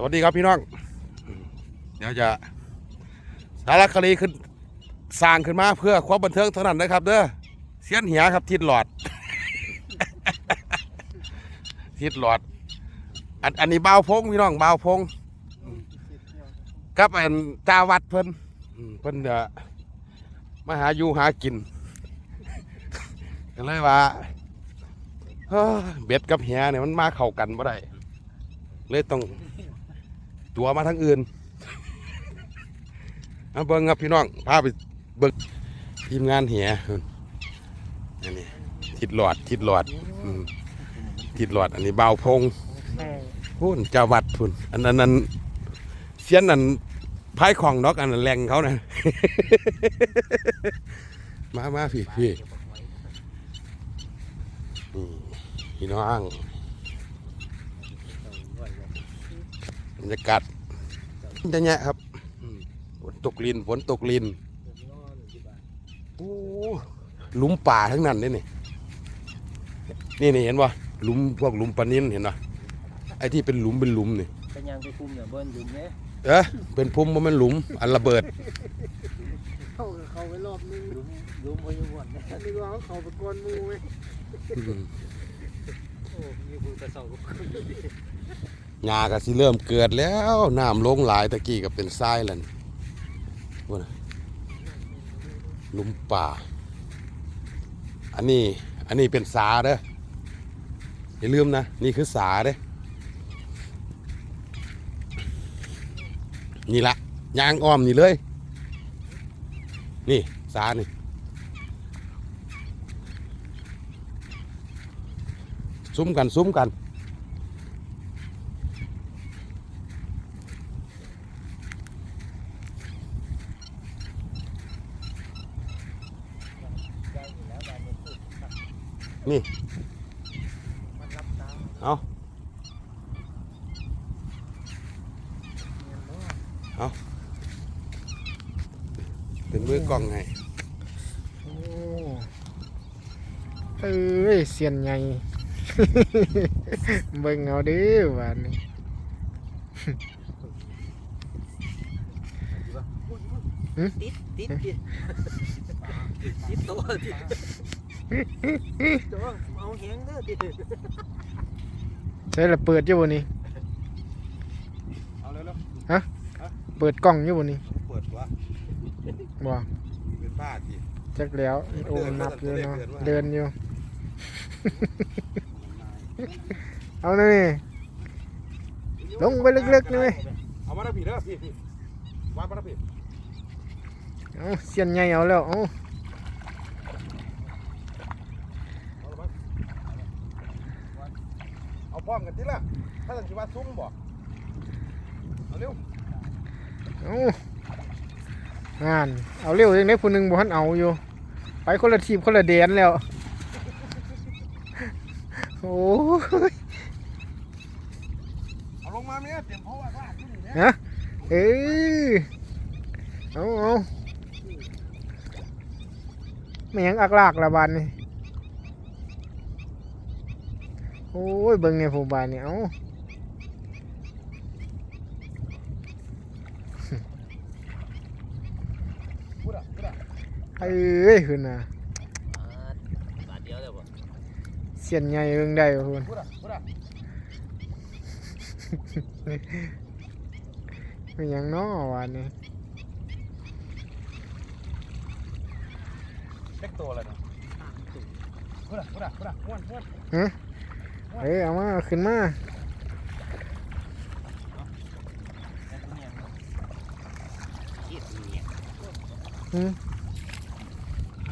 สวัสดีครับพี่น้อง เดี๋ยวจะสารคดีขึ้นสร้างขึ้นมาเพื่อความบันเทิงเท่านั้นนะครับ เด้อเสียนเหียครับทิดหลอดทิดหลอด อันอันนี้เบาพงพี่น้องเบาพงครับอันจาวัดเพิ่นเพิ่นเดมาหาอยู่หากินก็เลยว่าเฮ้อเบ็ดกับเหียเนี่ยมันมาเข้ากันบ่ได้เลยต้อง ตัวมาทั้งอื่นเอาเบิ้งครับพี่น้องพาไปเบิ้งทีมงานเหียอันนี้ทิดหลอดทิดหลอดทิดหลอด อันนี้เบาพงพุ่นจาวัดพุ่นอันนั้นนั้นเสียนนั่นพายของนอกอันนั้นแรงเขานะมามาพี่พี่พี่น้อง บรรยากาศจะแยะครับอืมฝนตกลินฝนตกลินโอ้หลุมป่าทั้งนั้นเลยนี่นี่นี่เห็นป่ะหลุมพวกหลุมปลานินเห็นป่ะไอ้ที่เป็นหลุมเป็นหลุมนี่เป็นยังไปคุมเนี่ยเบิ้ลยุ่มเนี่ยเอ๊ะเป็นพุ่มมันเป็นหลุมอันระเบิดเข้าเขาไปรอบนึงยุ่มยุ่มพอยุ่มวนเนี่ยนึกว่าเขาไปกวนหมูไหมอืมโอ้มีผู้กระสอบกับคนดี หญ้าก็สิเริ่มเกิดแล้วน้ำลงหลายตะกี้ก็เป็นทรายแล้วนี่ว่าน่ะลุมป่า อันนี้อันนี้เป็นสาเด้ออย่าลืมนะ นี่คือสาเด้อนี่ละยางอ้อมนี่เลย นี่สานี่ซุ้มกันซุ้มกัน ใจอยู่แล้วแบบนี้พูด นี่มันรับตามเอาเงี้ยเนาะเป็นมือกล้องให้โอ้เอ้ยเสียนใหญ่เบิ่งเอาเด้อวันนี้ติดติดติดติดตัวติด ตัวเอาแหงเด้อติดใช่ละเปิดอยู่บนนี้เอาเลยแล้วเปิดกล้องอยู่บนนี้เปิดวะบ่เป็นบ้าทีจักแล้วโอ้นับอยู่เนาะเดินอยู่เอาหน่อยลงไปลึกๆหน่อยเอามาได้ผีเด้อพี่พี่วางมาได้ผีเอาเสียนใหญ่เอาแล้วเอาเอาละมั้งเอา พร้อมกันทีละถ้าสังเกตว่าซุ้มบ่เอาเร็วเอางานเอาเร็วจังได๋ผู้หนึงบ่ทันเอาอยู่ ไปคนละทีมคนละแดนแล้ว โอ้ยเอาลงมาเมียเตรียมเพราะว่าลากขึ้นอยู่เนี่ยฮะเอ้ยเอาเอาไม่ยังอักลากละบานนี่โอ้ยเบิ่งเนี่ยผู้บานนี่เอาพูดอะพูดอะเอ้ยคุณน่ะบาทเดียวเลยบ่เสียนใหญ่เบิ่งได้บ่คุณพูดอะพูดอะไม่ยังน้อวานนี่เล็กตัวเลยนะพูดอะพูดอะพูดอะม้วนม้วน เอ้ยเอามาเอาขึ้นมา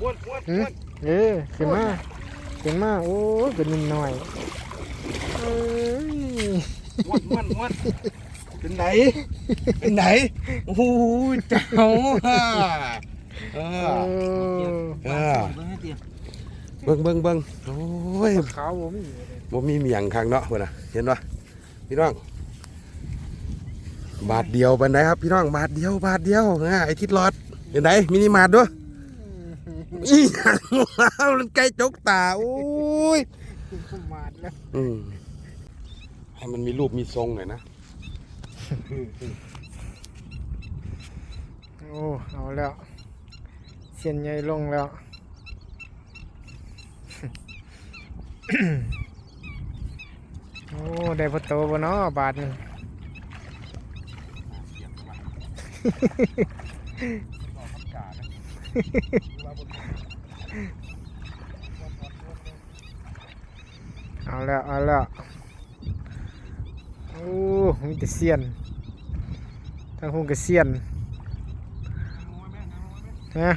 ม้วนม้วนม้วนเอ้ยขึ้นมาขึ้นมาโอ้ยเป็นนิดหน่อยเอ้ยม้วนม้วนม้วนเป็นไหนเป็นไหนโอ้โหเจ้าฮ่าเอโอ้อเออเบิ้งให้เตียงเบิ่งเบิ่งเบิ่งโอ้ยขาวผมอีก บ่มีเมียงข้างเนาะเพิ่นน่ะเห็นป่ะพี่น้อง บาทเดียวเป็นไดครับ พี่น้องบาทเดียวบาทเดียวนะไอ้ทิดรอดเห็นไดมินิมาร์ทด้วยอีหยังวะมันใกล้จกตาโอ้ยมาดแล้วอืมให้มันมีรูปมีทรงหน่อยนะโอ้เอาแล้วเสียนใหญ่ลงแล้ว โอ้ได้พอโตบ่เนาะบาทนึงเอาแล้วเอาแล้วโอ้มีแต่เสียนทางคงกับเสียนฮะ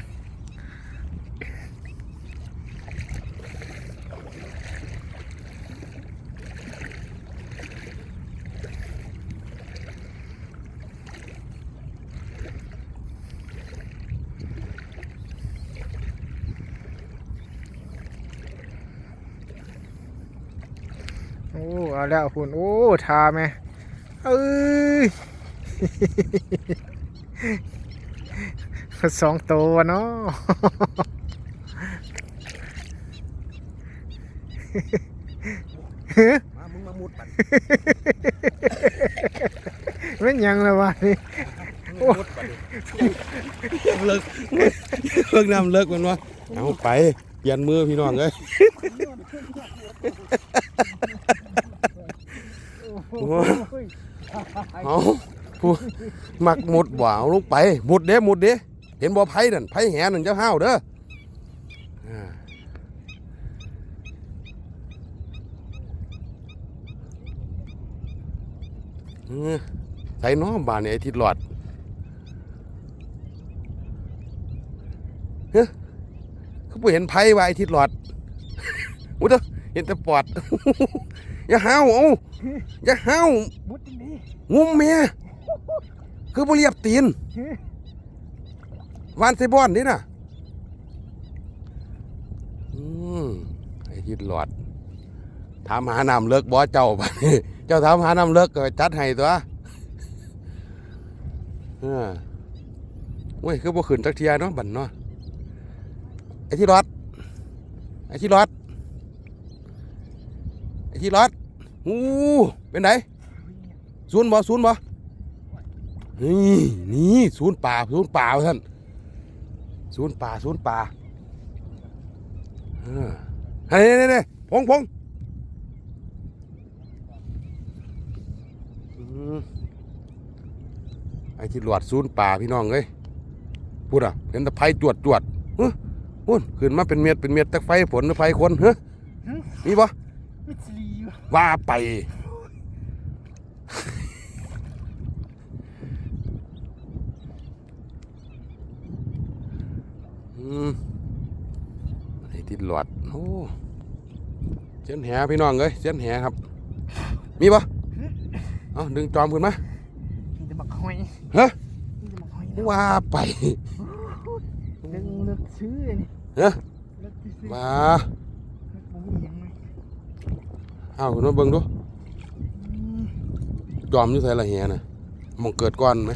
อ้เอาแล้วคุณโอ้ทาไหมเอ้ยสองตัวเนาะมามึงมามุดปันไม่นหยังเลยวะนี่มึงมามุดปันเลิกเลิกน้ำเลิกมันวะเอาไปยันมือพี่น้องเอ้ยโอ้ เอาผู้มักหมดบ่าวลงไปหมดเด้หมดเด้เห็นบ่อไผ่นั่นไผ่แหนั่นเจ้าห้าวเด้อใส่น้อมบานนี่ไอ้ทิดหลอดเฮ้ยเขาบ่เห็นไพ่ว่าไอ้ทิดหลอดอุ้ยเห็นแต่ปอด อย่าห้าวเอาอย่าห้าวมุดนี่งุมเมียคือบ่เรียบตีนวานใส่บอนนี่น่ะอืมไอ้ทิดหลอดถามหาน้ำเลิกบ่เจ้าบัดนี้เจ้าถามหาน้ำเลิกก็จัดให้ตัวเออโอ้ยคือบ่ขึ้นจักเทียเนาะบัดเนาะไอ้ที่รอดไอ้ที่รอดไอ้ที่รอด อู้เป็นไหนศูนย์บ่ศูนย์บ่นี่นี่ศูนย์ป่าศูนย์ป่าท่านศูนย์ป่าศูนย์ป่าเออเฮ้ยนี่นี่พงพงอืมไอ้ที่รอดศูนย์ป่าพี่น้องเอ้ยพูดอะเห็นแตะไพจวดจวดพุ่นขึ้นมาเป็นเม็ดเป็นเม็ดตะไฟฝนหรือไฟคนเฮ้ยมีบ่มิสลี วะว่าไป อืมไอ้ติดหลอดโอ้เส้นแหพี่น้องเอ้ยเส้นแหครับ มีบ่เอาดึงจอมขึ้นมานี่จะมาคอยฮะนี่จะมาคอยว่าไปดึงเลือกซื้อนี่ฮะเลือกซื้อมา บ่มีหยังเลย เอาคุณมาเบิ่งดูอืมจอมอยู่ไสละแหน่ะหมองเกิดก่อนไหม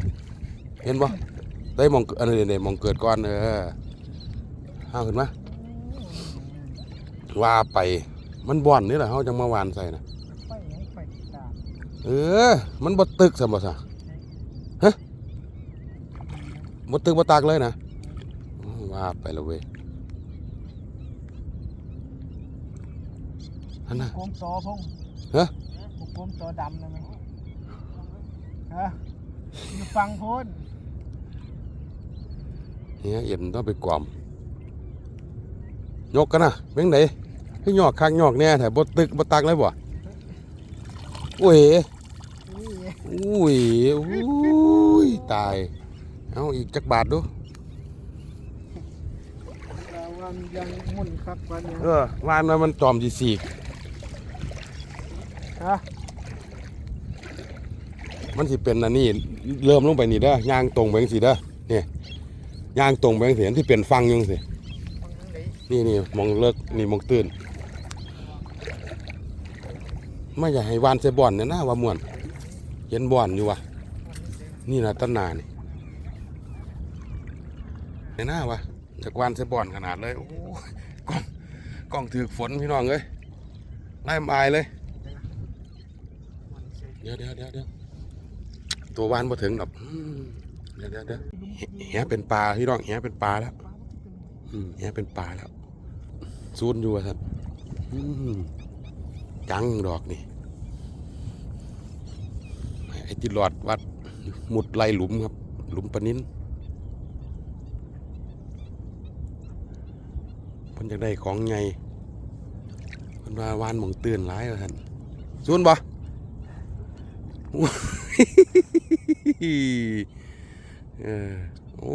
เห็นบ่ได้หมองเกิดอันนี้ๆหมองเกิดก่อนเออเอาขึ้นมาว่าไปมันบ่อนนี่แหละเฮาจังมาหวานใส่น่ะไปหยังไปติดตามเออ มันบ่ตึกซะบ่ซะฮะบ่ตึกบ่ตักเลยนะอืมว่าไปและเว้ย นน่ะโกมตอพงฮะบุกโกมตอดำนะไหมฮะอยู่ฟังโพ้นเฮียเอ็นต้องไปกล่อมยกกันนะเป็นไดให้หยอกข้างหยอกแน่แต่บ่ตึกบ่ตักเลยบ่โอ้ยนี่ไงอุ้ยอุ้ยตายเอาอีกจักบาทดูเราว่ามันยังหมุ่นครับวันนี้เออวานมามันจอมสิสีกฮะ มันสิเป็นอันนี้เริ่มลงไปนี่เด้อย่างตรงไปจังซี่เด้อนี่ย่างตรงไปจังซี่อันที่เป็นฟังยังซี่ฟังทางไหนนี่นี่มองเลิกนี่มองตื่นไม่อยากให้วานใส่บ่อนเนี่ยนะว่าม่วนเห็นบอนอยู่วะนี่นะต้นนานี่เนี่ยนะวะจากวานใส่บ่อนขนาดเลยโอ้ยกล้องกล้องถือฝนพี่น้องเอ้ยไล่มายเลย เดี๋ยวเดี๋ยวเดี๋ยวเดี๋ยวตัววานมาถึงดอกอืมเดี๋ยวเดี๋ยวเดี๋ยวแหเป็นปลาพี่น้องแหเป็นปลาแล้วอืมแหเป็นปลาแล้วซูนอยู่อะครับอืมจังดอกนี่ไอ้ที่หลอดวัดหมุดไหลหลุมครับ หลุมปะนินเพิ่นจะได้ของไงเพิ่นว่าวานหมองเตือนร้ายว่าท่านซูนบ่ เออโอ้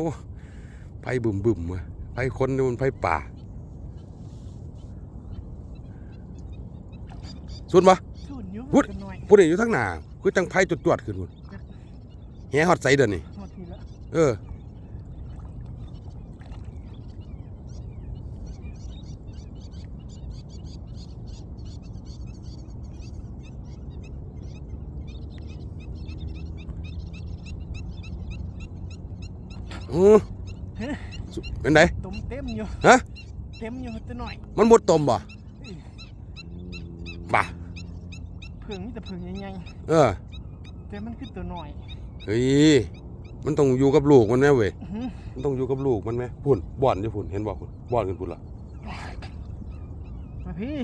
ไฟบึมบึมๆวะไฟคนนี่มันไฟป่าสุดปะสูนอยู่พุดกันหน่อยพูดได้อยู่ทั้งหน้าคือจังไฟจวดๆขึ้นพุ่นแห่ฮอดใสเดินนี่หมดทีละเออเออสุเป็นไงต้มเต็มอยู่ฮะเต็มอยู่ตัวหน่อยมันบดตมบ่บ่าเพิ่งมีแต่เพิ่งใหญ่เออๆแต่มันคือตัวหน่อยเฮ้ยมันต้องอยู่กับลูกมันแม่เว้ยอื้อหือมันต้องอยู่กับลูกมันไหมพุ่นบ่อนอยู่พุ่นเห็นบ่พุ่นบ่อนกันพุ่นละมาพี่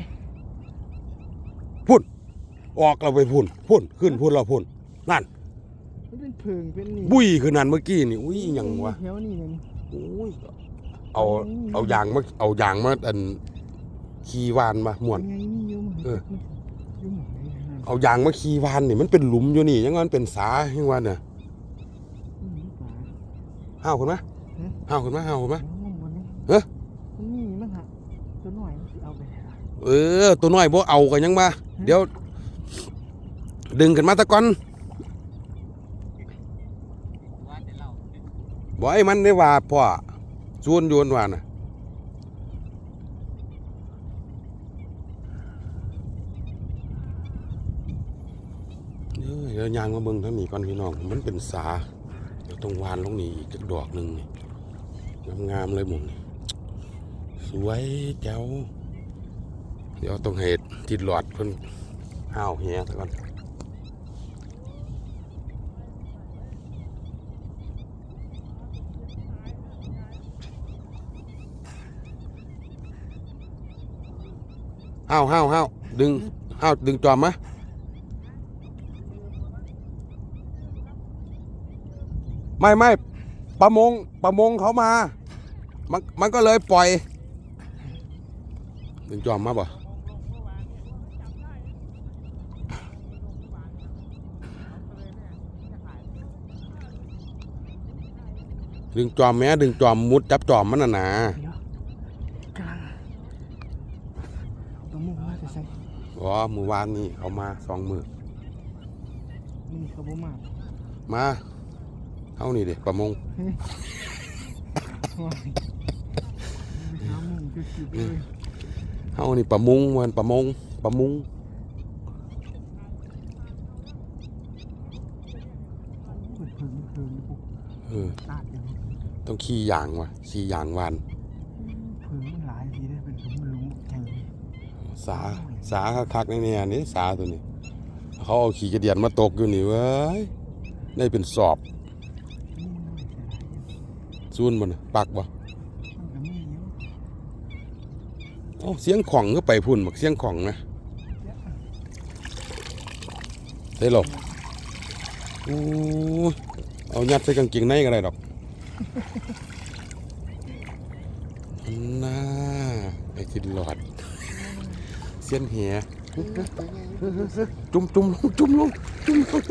ออกเราไปพุ่นพุ่นขึ้นพุ่นเราพุ่นนั่นมัน เป็นเพิ่งเป็นนี่บุ้ยคือนั่นเมื่อกี้นี่อุ้ยหยังวะแถวนี้นั่นอุ้ยเอาเอายางมาเอายางมาอันขี่วานมาม่วนยังไงนี่อยู่หมเออ อยู่หมดเลยนั่นเอายางมาขี่วานนี่มันเป็นหลุมอยู่นี่ยังว่ามันเป็นสายังว่าเนี่ยอืมป่า ห้าวคุณไหมหือห้าวคุณไหมห้าวคุณไหมโอ้บนนี้เอ้อมันมีมันฮะตัวหน่อยมันสิเอาไปไหนล่ะเออ ตัวน้อยบ่เอากันยังมาเดี๋ยว ดึงกันมาตะก่อน ว่าแต่เรา บ่ให้มันได้ว่าพ่อชวนโยนว่าน่ะเอ้ยเดี๋ยวยางมาเบิ่งทางนี้ก่อนพี่น้อง มันเป็นสาเดี๋ยวต้องวานลงนี่อีกจักดอกหนึ่งนี่งามๆเลยหมุงนี่สวยแจ๋วเดี๋ยวต้องเหตุจิตหลอดเพิ่นห้าวเฮียซะก่อน ห้าวห้าวห้าวดึงห้าวดึงจอมมะไม่ไม่ประมงประมงเขามา มันมันก็เลยปล่อย ดึงจอมมาบ่ดึงจอมแม้ดึงจอมมุดจับจอมมันน่ะนะ เดี๋ยวกลางตัวมุกมาจะใส่ อ๋อมือวานนี่เขามาสองมือมันนี่เขาบ่มามาเท่านี้เด็ประมงว้ายไปหามุงคือสิบเลยเท่านี้ประมงวันประมงประมงเพิ่งเพิ่งเพิ่งพวกเออตาดอย่างนี้ต้องขี่ยางว่ะขี่ยางวานเพิ่งมันหลายทีได้เป็นหลุมหลุมแข่งเลยสา สาคักๆในเนี่ยนี่สาตัวนี้ เขาเอาขี่กระเดียนมาตกอยู่นี่เว้ยได้เป็นสอบนี่มันไม่ใช่หลายอย่างซูนะปักบ่มันก็มีอยู่เอ้าเสียงของก็ไปพุ่นบักเสียงของนะได้หรอกโอ้เอายัดใส่กางเกงในก็ได้ดอกน่าไอ้กินหลอด เสียนเหียจุ่มจุ่มลงจุ่มลงจุ่มลง